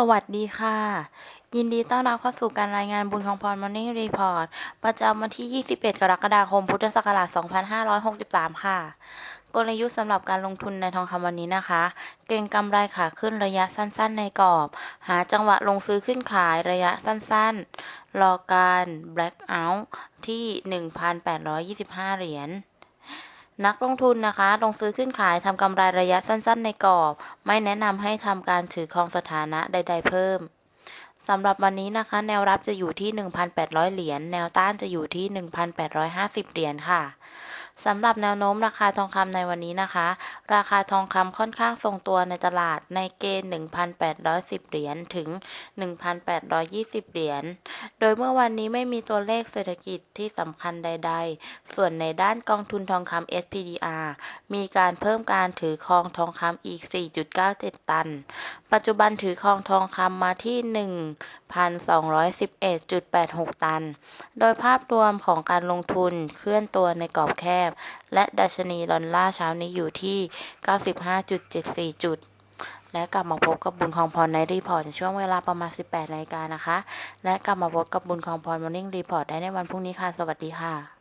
สวัสดีค่ะ ยินดีต้อนรับเข้าสู่การรายงานบุญของพร Morning Report ประจำวันที่ 21 กรกฎาคม พุทธศักราช 2563 ค่ะ กลยุทธ์สำหรับการลงทุนในทองคำวันนี้นะคะ เก็งกำไรขาขึ้นระยะสั้นๆ ในกรอบ หาจังหวะลงซื้อขึ้นขายระยะสั้นๆ รอการ blackout ที่ 1,825 เหรียญ นักลงทุนนะคะลงซื้อขึ้นขายทำกำไรระยะสั้น ๆ ในกรอบ ไม่แนะนำให้ทำการถือครองสถานะใด ๆ เพิ่มสำหรับวันนี้นะคะ แนวรับจะอยู่ที่ 1,800 เหรียญ แนวต้านจะอยู่ที่ 1,850 เหรียญค่ะ สำหรับแนวโน้มราคาทองคำในวันนี้นะคะ ราคาทองคำค่อนข้างทรงตัวในตลาดในเกณฑ์ 1,810 เหรียญถึง 1,820 เหรียญ โดยเมื่อวันนี้ไม่มีตัวเลขเศรษฐกิจที่สำคัญใด ๆ ส่วนในด้านกองทุนทองคำ SPDR มีการเพิ่มการถือครองทองคำอีก 4.97 ตัน ปัจจุบันถือครองทองคำมาที่1,211.86 ตัน โดยภาพรวมของการลงทุนเคลื่อนตัวในกรอบแคบ และดัชนีดอลลาร์เช้านี้อยู่ที่ 95.74 จุด และกลับมาพบกับบุญของพรในรีพอร์ตในช่วงเวลาประมาณ 18นาฬิกานะคะ และกลับมาพบกับบุญของพรมอร์นิ่งรีพอร์ตได้ในวันพรุ่งนี้ค่ะ สวัสดีค่ะ